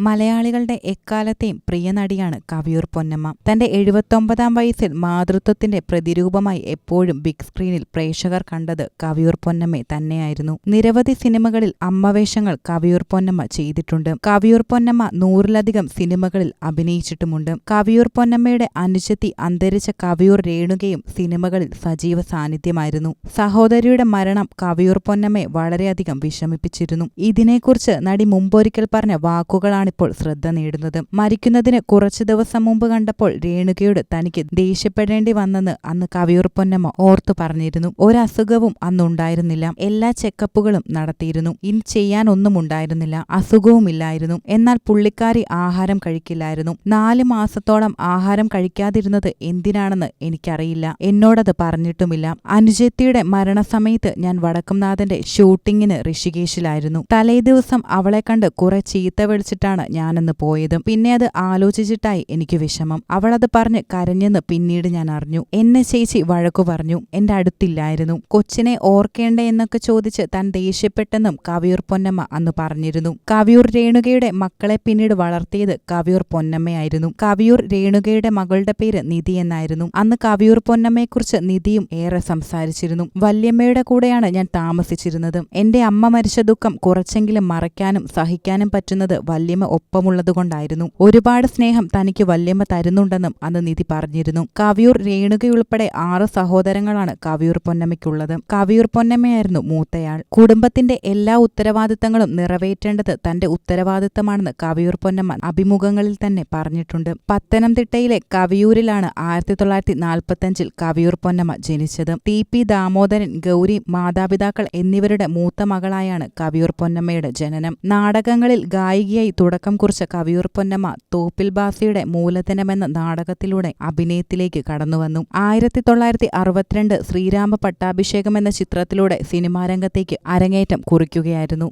മലയാളികളുടെ എക്കാലത്തെയും പ്രിയ നടിയാണ് കവിയൂർ പൊന്നമ്മ. തന്റെ എഴുപത്തൊമ്പതാം വയസ്സിൽ മാതൃത്വത്തിന്റെ പ്രതിരൂപമായി എപ്പോഴും ബിഗ് സ്ക്രീനിൽ പ്രേക്ഷകർ കണ്ടത് കവിയൂർ പൊന്നമ്മ തന്നെയായിരുന്നു. നിരവധി സിനിമകളിൽ അമ്മവേഷങ്ങൾ കവിയൂർ പൊന്നമ്മ ചെയ്തിട്ടുണ്ട്. കവിയൂർ പൊന്നമ്മ നൂറിലധികം സിനിമകളിൽ അഭിനയിച്ചിട്ടുമുണ്ട്. കവിയൂർ പൊന്നമ്മയുടെ അനുജത്തി അന്തരിച്ച കവിയൂർ രേണുകയും സിനിമകളിൽ സജീവ സാന്നിധ്യമായിരുന്നു. സഹോദരിയുടെ മരണം കവിയൂർ പൊന്നമ്മയെ വളരെയധികം വിഷമിപ്പിച്ചിരുന്നു. ഇതിനെക്കുറിച്ച് നടി മുമ്പൊരിക്കൽ പറഞ്ഞ വാക്കുകളാണിപ്പോൾ ശ്രദ്ധ നേടുന്നത്. മരിക്കുന്നതിന് കുറച്ചു ദിവസം മുമ്പ് കണ്ടപ്പോൾ രേണുകയോട് തനിക്ക് ദേഷ്യപ്പെടേണ്ടി വന്നെന്ന് അന്ന് കവിയൂർ പൊന്നമ്മ ഓർത്തു പറഞ്ഞിരുന്നു. ഒരസുഖവും അന്നുണ്ടായിരുന്നില്ല. എല്ലാ ചെക്കപ്പുകളും നടത്തിയിരുന്നു. ഇനി ചെയ്യാനൊന്നും ഉണ്ടായിരുന്നില്ല. അസുഖവുമില്ലായിരുന്നു എന്നാൽ പുള്ളിക്കാരി ആഹാരം കഴിക്കില്ലായിരുന്നു. നാല് മാസത്തോളം ആഹാരം കഴിക്കാതിരുന്നത് എന്തിനാണെന്ന് എനിക്കറിയില്ല. എന്നോടത് പറഞ്ഞിട്ടുമില്ല. അനുജത്തിയുടെ മരണസമയത്ത് ഞാൻ വടക്കുംനാഥന്റെ ഷൂട്ടിങ്ങിന് ഋഷികേശിലായിരുന്നു. തലേദിവസം അവളെ കണ്ട് കുറെ ചീത്ത വിളിച്ചിട്ടാണ് ഞാനന്ന് പോയതും. പിന്നെ അത് ആലോചിച്ചിട്ടായി എനിക്ക് വിഷമം. അവളത് പറഞ്ഞ് കരഞ്ഞെന്ന് പിന്നീട് ഞാൻ അറിഞ്ഞു. എന്നെ ചേച്ചി വഴക്കു പറഞ്ഞു. എന്റെ അടുത്തില്ലായിരുന്നു. കൊച്ചിനെ ഓർക്കേണ്ടേ? എന്നൊക്കെ ചോദിച്ച് താൻ ദേഷ്യപ്പെട്ടെന്നും കവിയൂർ പൊന്നമ്മ അന്ന് പറഞ്ഞിരുന്നു. കവിയൂർ രേണുകയുടെ മക്കളെ പിന്നീട് വളർത്തിയത് കവിയൂർ പൊന്നമ്മയായിരുന്നു. കവിയൂർ രേണുകയുടെ മകളുടെ പേര് നിധി എന്നായിരുന്നു. അന്ന് കവിയൂർ പൊന്നമ്മയെക്കുറിച്ച് നിധിയും ഏറെ സംസാരിച്ചിരുന്നു. വല്യമ്മയുടെ കൂടെയാണ് ഞാൻ താമസിച്ചിരുന്നത്. എന്റെ അമ്മ മരിച്ച ദുഃഖം കുറച്ചെങ്കിലും മറയ്ക്കാനും സഹിക്കാനും പറ്റുന്നത് വല്യമ്മ ഒപ്പമുള്ളതുകൊണ്ടായിരുന്നു. ഒരുപാട് സ്നേഹം തനിക്ക് വല്യമ്മ തരുന്നുണ്ടെന്നും അന്ന് നിധി പറഞ്ഞിരുന്നു. കവിയൂർ രേണുകയുൾപ്പെടെ ആറ് സഹോദരങ്ങളാണ് കവിയൂർ പൊന്നമ്മയ്ക്കുള്ളത്. കവിയൂർ പൊന്നമ്മയായിരുന്നു മൂത്തയാൾ. കുടുംബത്തിന്റെ എല്ലാ ഉത്തരവാദിത്തങ്ങളും നിറവേറ്റേണ്ടത് തന്റെ ഉത്തരവാദിത്തമാണെന്ന് കവിയൂർ പൊന്നമ്മ അഭിമുഖങ്ങളിൽ തന്നെ പറഞ്ഞിട്ടുണ്ട്. പത്തനംതിട്ടയിലെ കവിയൂരിലാണ് ആയിരത്തി തൊള്ളായിരത്തി നാൽപ്പത്തഞ്ചിൽ കവിയൂർ പൊന്നമ്മ ജനിച്ചത്. ടി. പി. ദാമോദരൻ ഗൗരി മാതാപിതാക്കൾ എന്നിവരുടെ മൂത്ത മകളായാണ് കവിയൂർ പൊന്നമ്മയുടെ ജനനം. നാടകങ്ങളിൽ ഗായികയായി തുടക്കം കുറിച്ച കവിയൂർ പൊന്നമ്മ തോപ്പിൽ ബാസിയുടെ മൂലധനമെന്ന നാടകത്തിലൂടെ അഭിനയത്തിലേക്ക് കടന്നുവന്നു. ആയിരത്തി തൊള്ളായിരത്തി അറുപത്തിരണ്ട് ശ്രീരാമ പട്ടാഭിഷേകം എന്ന ചിത്രത്തിലൂടെ സിനിമാരംഗത്തേക്ക് അരങ്ങേറ്റം കുറിക്കുകയായിരുന്നു.